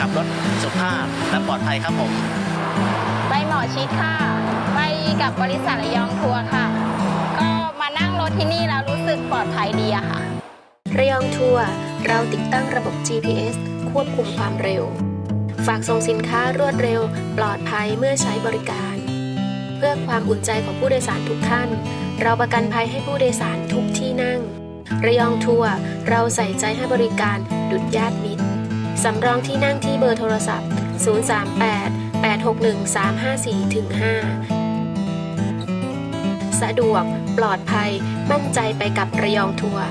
ขับรถสุภาพและปลอดภัยครับผมไปหมอชิดค่ะ ไปกับบริษัทระยองทัวร์ค่ะ ก็มานั่งรถที่นี่แล้วรู้สึกปลอดภัยดีอะค่ะ ระยองทัวร์เราติดตั้งระบบ GPS ควบคุมความเร็ว ฝากส่งสินค้ารวดเร็ว ปลอดภัยเมื่อใช้บริการ เพื่อความอุ่นใจของผู้โดยสารทุกท่าน เราประกันภัยให้ผู้โดยสารทุกที่นั่ง ระยองทัวร์เราใส่ใจให้บริการดุดญาติมิตร สำรองที่นั่งที่เบอร์โทรศัพท์ 038 861 354ถึง5สะดวก ปลอดภัย มั่นใจไปกับระยองทัวร์